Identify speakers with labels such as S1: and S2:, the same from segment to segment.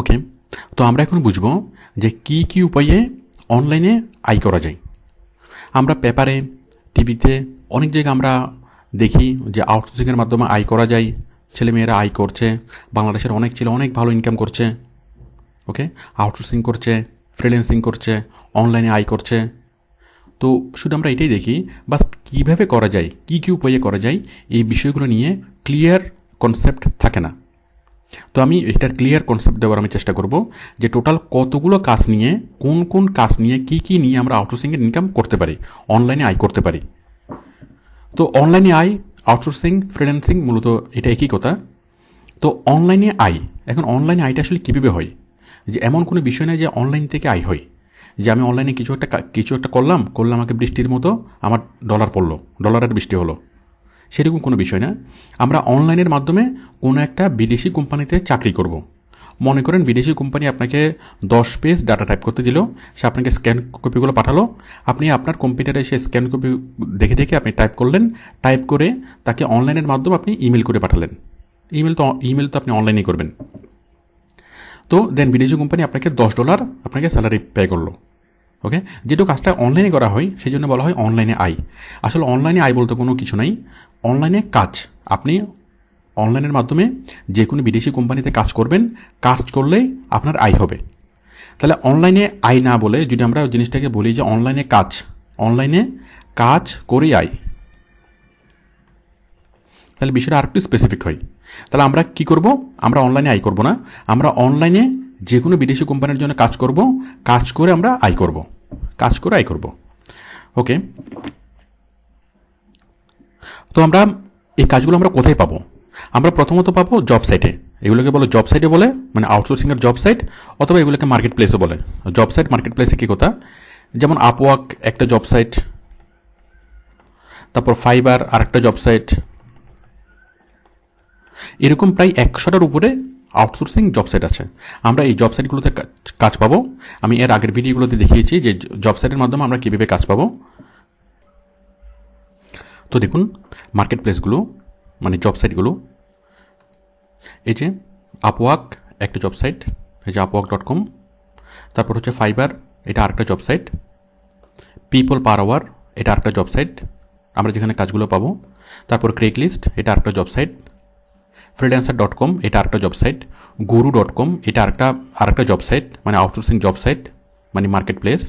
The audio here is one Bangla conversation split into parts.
S1: ওকে তো আমরা এখন বুঝব যে কি কি উপায়ে অনলাইনে আয় করা যায়। আমরা পেপারে টিভিতে অনেক জায়গায় আমরা দেখি যে আউটসোর্সিংয়ের মাধ্যমে আয় করা যায়। ছেলেমেয়েরা আয় করছে, বাংলাদেশের অনেক ছেলে অনেক ভালো ইনকাম করছে। ওকে আউটসোর্সিং করছে ফ্রিল্যান্সিং করছে অনলাইনে আয় করছে। তো শুধু আমরা এটাই দেখি বাস কীভাবে করা যায়, কী কী উপায়ে করা যায়, এই বিষয়গুলো নিয়ে ক্লিয়ার কনসেপ্ট থাকে না। তো আমি এটার ক্লিয়ার কনসেপ্ট দেওয়ার আমি চেষ্টা করব যে টোটাল কতগুলো কাজ নিয়ে, কোন কোন কাজ নিয়ে, কি কি নিয়ে আমরা আউটসোর্সিংয়ের ইনকাম করতে পারি অনলাইনে আয় করতে পারি। তো অনলাইনে আয় আউটসোর্সিং ফ্রিল্যান্সিং মূলত এটা একই কথা। তো অনলাইনে আয়, এখন অনলাইনে আয়টা আসলে কীভাবে হয়? যে এমন কোনো বিষয় নয় যে অনলাইন থেকে আয় হয়। যে আমি অনলাইনে কিছু একটা কিছু একটা করলাম করলাম আমাকে বৃষ্টির মতো আমার ডলার পড়ল ডলারের বৃষ্টি হলো। সেরকম কোনো বিষয় না। আমরা অনলাইনের মাধ্যমে কোনো একটা বিদেশি কোম্পানিতে চাকরি করব। মনে করেন বিদেশি কোম্পানি আপনাকে দশ পেজ ডাটা টাইপ করতে দিল, সে আপনাকে স্ক্যান কপিগুলো পাঠালো। আপনি আপনার কম্পিউটারে সে স্ক্যান কপি দেখে দেখে আপনি টাইপ করলেন। টাইপ করে তাকে অনলাইনের মাধ্যমে আপনি ইমেল করে পাঠালেন। ইমেল তো ইমেল তো আপনি অনলাইনেই করবেন। তো দেন বিদেশি কোম্পানি আপনাকে দশ ডলার আপনাকে স্যালারি পে করল। ওকে যেহেতু কাজটা অনলাইনে করা হয় সেই জন্য বলা হয় অনলাইনে আয়। আসলে অনলাইনে আয় বলতে কোনো কিছু নাই। অনলাইনে কাজ। আপনি অনলাইনের মাধ্যমে যে কোনো বিদেশি কোম্পানিতে কাজ করবেন, কাজ করলেই আপনার আয় হবে। তাহলে অনলাইনে আয় না বলে যদি আমরা জিনিসটাকে বলি যে অনলাইনে কাজ অনলাইনে কাজ করেই আয়। তাহলে বিষয়টা আরেকটু স্পেসিফিক হয়। তাহলে আমরা কি করব? আমরা অনলাইনে আয় করব না। আমরা অনলাইনে যে কোনো বিদেশি কোম্পানির জন্য কাজ করব, কাজ করে আমরা আয় করব। কাজ করে আয় করব। ওকে তো আমরা এই কাজগুলো আমরা কোথায় পাবো? আমরা প্রথমত পাবো জব সাইটে এগুলোকে বলে জব সাইটে বলে মানে আউটসোর্সিংয়ের জব সাইট অথবা এগুলোকে মার্কেট প্লেসও বলে। জব সাইট মার্কেট প্লেসে কী কথা? যেমন আপওয়ার্ক একটা জব সাইট তারপর ফাইবার আরেকটা জব সাইট এরকম প্রায় একশোটার উপরে আউটসোর্সিং জব সাইট আছে। আমরা এই জব সাইটগুলোতে কাজ পাবো। আমি এর আগের ভিডিওগুলোতে দেখিয়েছি যে জব সাইটের মাধ্যমে আমরা কীভাবে কাজ পাবো। তো দেখুন মার্কেট প্লেসগুলো মানে জব সাইটগুলো এই যে আপওয়ার্ক একটা জব সাইট এই যে আপওয়ার্ক ডট কম তারপর হচ্ছে ফাইবার এটা আরেকটা job site people per hour এটা আরেকটা জব সাইট আমরা যেখানে কাজগুলো পাবো, তারপর ক্রেক লিস্ট এটা আরেকটা job site freelancer dot com এটা আরেকটা job site Guru dot com এটা আরেকটা আরেকটা জব সাইট মানে আউটসোর্সিং জব সাইট মানে মার্কেট প্লেস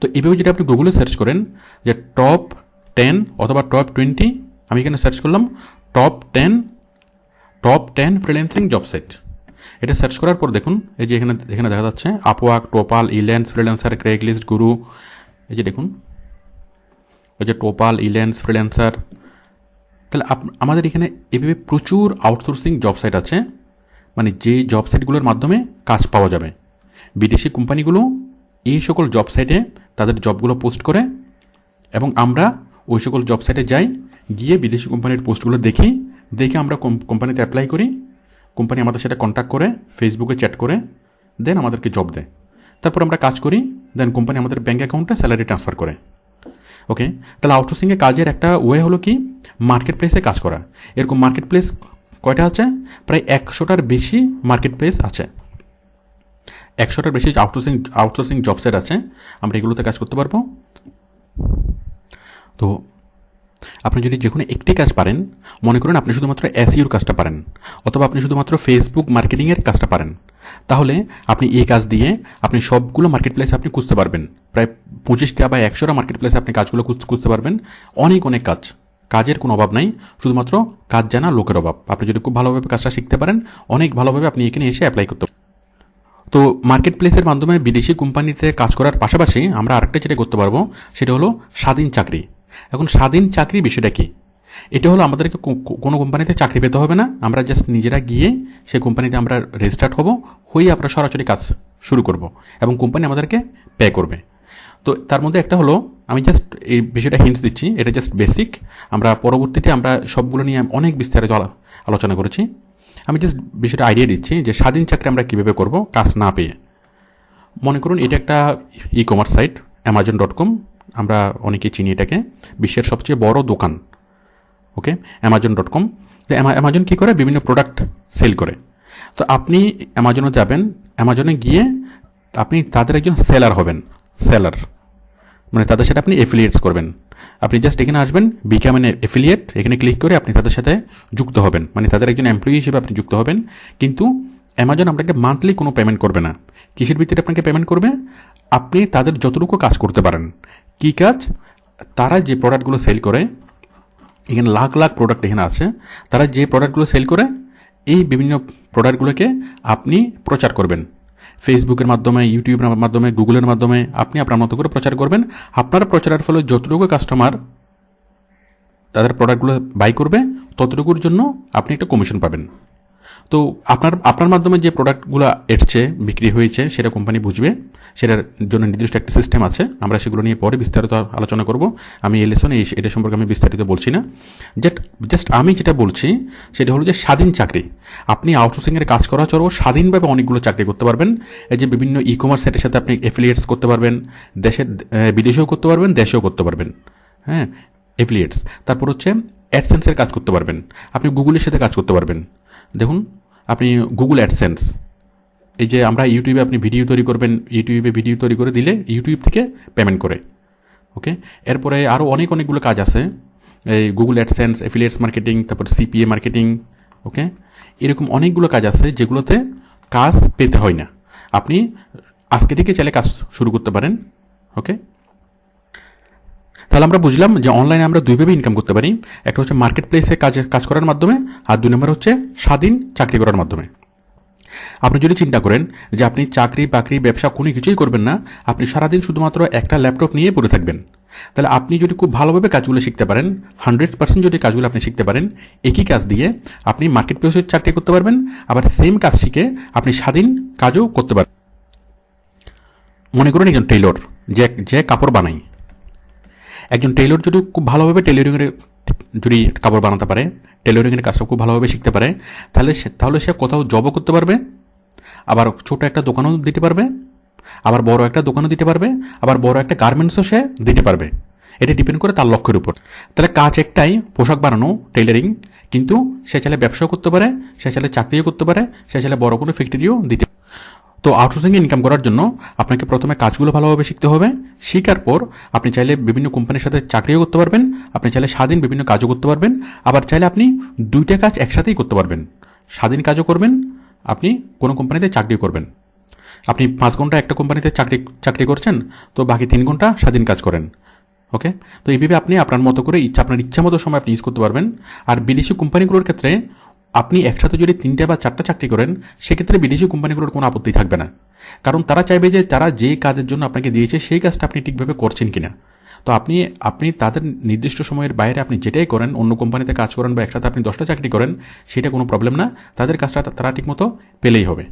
S1: তো এভাবে যদি আপনি গুগলে সার্চ করেন যে টপ টেন অথবা টপ টোয়েন্টি আমি এখানে সার্চ করলাম top ten top ten freelancing job site এটা সার্চ করার পর দেখুন, এই যে এখানে এখানে দেখা যাচ্ছে আপওয়াক টোপাল ইল্যান্স ফ্রিল্যান্সার ক্রেক লিস্ট গুরু এই যে দেখুন, এই যে টোপাল ইল্যান্স ফ্রিল্যান্সার তাহলে আমাদের এখানে এভাবে প্রচুর আউটসোর্সিং জব সাইট আছে মানে যে জব সাইটগুলোর মাধ্যমে কাজ পাওয়া যাবে। বিদেশি কোম্পানিগুলো এই সকল জব সাইটে তাদের জবগুলো পোস্ট করে, এবং আমরা ওই সকল জব সাইটে যাই, গিয়ে বিদেশি কোম্পানির পোস্টগুলো দেখি, দেখে আমরা কোম- কোম্পানিতে অ্যাপ্লাই করি কোম্পানি আমাদের সাথে কন্ট্যাক্ট করে ফেসবুকে চ্যাট করে দেন আমাদেরকে জব দেয়। তারপর আমরা কাজ করি দেন কোম্পানি আমাদের ব্যাঙ্ক অ্যাকাউন্টে স্যালারি ট্রান্সফার করে। ওকে তাহলে আউটসোর্সিংয়ে কাজের একটা ওয়ে হলো কি? মার্কেট প্লেসে কাজ করা। এরকম মার্কেট প্লেস কয়টা আছে? প্রায় একশোটার বেশি মার্কেট প্লেস আছে। একশোটার বেশি আউটসোর্সিং আউটসোর্সিং জব সেট আছে। আমরা এগুলোতে কাজ করতে পারব। তো আপনি যদি যে কোনো একটি কাজ পারেন, মনে করুন আপনি শুধুমাত্র এসইউর কাজটা পারেন, অথবা আপনি শুধুমাত্র ফেসবুক মার্কেটিংয়ের কাজটা পারেন, তাহলে আপনি এই কাজ দিয়ে আপনি সবগুলো মার্কেট প্লেসে আপনি খুঁজতে পারবেন। প্রায় পঁচিশটা বা একশোটা মার্কেট প্লেসে আপনি কাজগুলো খুঁজ- খুঁজতে পারবেন। অনেক অনেক কাজ। কাজের কোনো অভাব নাই, শুধুমাত্র কাজ জানা লোকের অভাব। আপনি যদি খুব ভালোভাবে কাজটা শিখতে পারেন, অনেক ভালোভাবে আপনি এখানে এসে অ্যাপ্লাই করতে তো মার্কেট প্লেসের মাধ্যমে বিদেশি কোম্পানিতে কাজ করার পাশাপাশি আমরা আরেকটা যেটা করতে পারব, সেটা হলো স্বাধীন চাকরি। এখন স্বাধীন চাকরি বিষয়টা কি? এটা হলো আমাদেরকে কোনো কোম্পানিতে চাকরি পেতে হবে না, আমরা জাস্ট নিজেরা গিয়ে সেই কোম্পানিতে আমরা রেজিস্টার্ড হব হয়ে আমরা সরাসরি কাজ শুরু করব এবং কোম্পানি আমাদেরকে পে করবে। তো তার মধ্যে একটা হলো, আমি জাস্ট এই বিষয়টা হিন্টস দিচ্ছি, এটা জাস্ট বেসিক আমরা পরবর্তীতে আমরা সবগুলো নিয়ে অনেক বিস্তারিত আলো- আলোচনা করেছি। আমি জাস্ট বিষয়টা আইডিয়া দিচ্ছি যে স্বাধীন চাকরি আমরা কীভাবে করব, কাজ না পেয়ে। মনে করুন এটা একটা e commerce site Amazon dot com আমরা অনেকেই চিনি এটাকে, বিশ্বের সবচেয়ে বড় দোকান, ওকে? অ্যামাজন ডট কম তো অ্যামাজন কী করে? বিভিন্ন প্রোডাক্ট সেল করে। তো আপনি অ্যামাজনে যাবেন অ্যামাজনে গিয়ে আপনি তাদের একজন সেলার হবেন সেলার মানে তাদের সাথে আপনি এফিলিয়েটস করবেন। আপনি জাস্ট এখানে আসবেন বিকাম এন এফিলিয়েট এখানে ক্লিক করে আপনি তাদের সাথে যুক্ত হবেন। মানে তাদের একজন এমপ্লয়ি হিসেবে আপনি যুক্ত হবেন। কিন্তু অ্যামাজন আপনাকে মান্থলি কোনো পেমেন্ট করবে না। কিসের ভিত্তিতে আপনাকে পেমেন্ট করবে? আপনি তাদের যতটুকু কাজ করতে পারেন। কী কাজ? তারা যে প্রোডাক্টগুলো সেল করে, এখানে লাখ লাখ প্রোডাক্ট এখানে আছে, তারা যে প্রোডাক্টগুলো সেল করে, এই বিভিন্ন প্রোডাক্টগুলোকে আপনি প্রচার করবেন। ফেসবুকের মাধ্যমে ইউটিউবের মাধ্যমে গুগলের মাধ্যমে আপনি আপনার মতো করে প্রচার করবেন। আপনার প্রচারের ফলে যতটুকু কাস্টমার তাদের প্রোডাক্টগুলো বাই করবে, ততটুকুর জন্য আপনি একটা কমিশন পাবেন। তো আপনার আপনার মাধ্যমে যে প্রোডাক্টগুলো এসছে, বিক্রি হয়েছে, সেটা কোম্পানি বুঝবে। সেটার জন্য নির্দিষ্ট একটা সিস্টেম আছে। আমরা সেগুলো নিয়ে পরে বিস্তারিত আলোচনা করব। আমি এই লেসনে এটা সম্পর্কে আমি বিস্তারিত বলছি না। জাস্ট জাস্ট আমি যেটা বলছি, সেটা হলো যে স্বাধীন চাকরি। আপনি আউটসোর্সিংয়ের কাজ করা ছাড়াও স্বাধীনভাবে অনেকগুলো চাকরি করতে পারবেন। এই যে বিভিন্ন ই কমার্স সাইটের সাথে আপনি এফিলিয়েটস করতে পারবেন। দেশের বিদেশেও করতে পারবেন, দেশেও করতে পারবেন। হ্যাঁ এফিলিয়েটস তারপর হচ্ছে অ্যাডসেন্সের কাজ করতে পারবেন। আপনি গুগলের সাথে কাজ করতে পারবেন। দেখুন আপনি গুগল অ্যাডসেন্স এই যে আমরা ইউটিউবে আপনি ভিডিও তৈরি করবেন ইউটিউবে ভিডিও তৈরি করে দিলে ইউটিউব থেকে পেমেন্ট করে ওকে এরপরে আরও অনেক অনেকগুলো কাজ আছে, এই গুগল অ্যাডসেন্স এফিলিয়েটস মার্কেটিং তারপর সিপিএ মার্কেটিং ওকে এরকম অনেকগুলো কাজ আছে যেগুলোতে কাজ পেতে হয় না। আপনি আজকে থেকে চাইলে কাজ শুরু করতে পারেন ওকে তাহলে আমরা বুঝলাম যে অনলাইনে আমরা দুইভাবে ইনকাম করতে পারি। একটা হচ্ছে মার্কেট প্লেসে কাজ কাজ করার মাধ্যমে, আর দুই নম্বর হচ্ছে স্বাধীন চাকরি করার মাধ্যমে। আপনি যদি চিন্তা করেন যে আপনি চাকরি, বাকরি, ব্যবসা কোনো কিছুই করবেন না, আপনি সারাদিন শুধুমাত্র একটা ল্যাপটপ নিয়ে পড়ে থাকবেন। তাহলে আপনি যদি খুব ভালোভাবে কাজগুলো শিখতে পারেন হান্ড্রেড পার্সেন্ট যদি কাজগুলো আপনি শিখতে পারেন, একই কাজ দিয়ে আপনি মার্কেট প্লেসের চাকরি করতে পারবেন, আবার সেম কাজ শিখে আপনি স্বাধীন কাজও করতে পারবেন। মনে করুন একজন টেইলর যে যে কাপড় বানায়। একজন টেলর যদি খুব ভালোভাবে টেইলরিংয়ের যদি কাপড় বানাতে পারে টেইলরিংয়ের কাজটা খুব ভালোভাবে শিখতে পারে, তাহলে সে তাহলে সে কোথাও জবও করতে পারবে, আবার ছোট একটা দোকানও দিতে পারবে, আবার বড় একটা দোকানও দিতে পারবে, আবার বড় একটা গার্মেন্টসও সে দিতে পারবে। এটা ডিপেন্ড করে তার লক্ষ্যের উপর। তাহলে কাজ একটাই, পোশাক বানানো টেলারিং কিন্তু সে চাইলে ব্যবসাও করতে পারে, সে চাইলে চাকরিও করতে পারে, সে চাইলে বড় কোনো ফ্যাক্টরিও দিতে তো আউটসোর্সিং ইনকাম করার জন্য আপনাকে প্রথমে কাজগুলো ভালোভাবে শিখতে হবে। শেখার পর আপনি চাইলে বিভিন্ন কোম্পানির সাথে চাকরিও করতে পারবেন। আপনি চাইলে স্বাধীন বিভিন্ন কাজও করতে পারবেন। আবার চাইলে আপনি দুইটা কাজ একসাথেই করতে পারবেন। স্বাধীন কাজও করবেন, আপনি কোনো কোম্পানিতে চাকরি করবেন। আপনি পাঁচ ঘণ্টা একটা কোম্পানিতে চাকরি চাকরি করছেন, তো বাকি তিন ঘণ্টা স্বাধীন কাজ করেন। ওকে? তো এইভাবে আপনি আপনার মতো করে ইচ্ছা, আপনার ইচ্ছা মতো সময় আপনি ইউজ করতে পারবেন। আর বিদেশি কোম্পানিগুলোর ক্ষেত্রে আপনি একসাথে যদি তিনটা বা চারটা চাকরি করেন, সেক্ষেত্রে বিদেশি কোম্পানিগুলোর কোনো আপত্তি থাকবে না। কারণ তারা চাইবে যে তারা যে কাজের জন্য আপনাকে দিয়েছে, সেই কাজটা আপনি ঠিকভাবে করছেন কিনা। তো আপনি আপনি তাদের নির্দিষ্ট সময়ের বাইরে আপনি যেটাই করেন, অন্য কোম্পানিতে কাজ করেন বা একসাথে আপনি দশটা চাকরি করেন, সেটা কোনো প্রবলেম না। তাদের কাজটা তারা ঠিকমতো পেলেই হবে।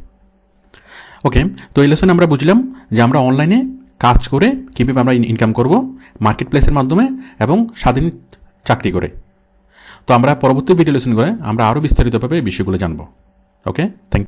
S1: ওকে, তো এই লেসনে আমরা বুঝলাম যে আমরা অনলাইনে কাজ করে কীভাবে আমরা ইনকাম করব মার্কেট প্লেসের মাধ্যমে এবং স্বাধীন চাকরি করে। তো আমরা পরবর্তী ভিডিও লেসন করে আমরা আরও বিস্তারিতভাবে এই বিষয়গুলো জানব। Okay thank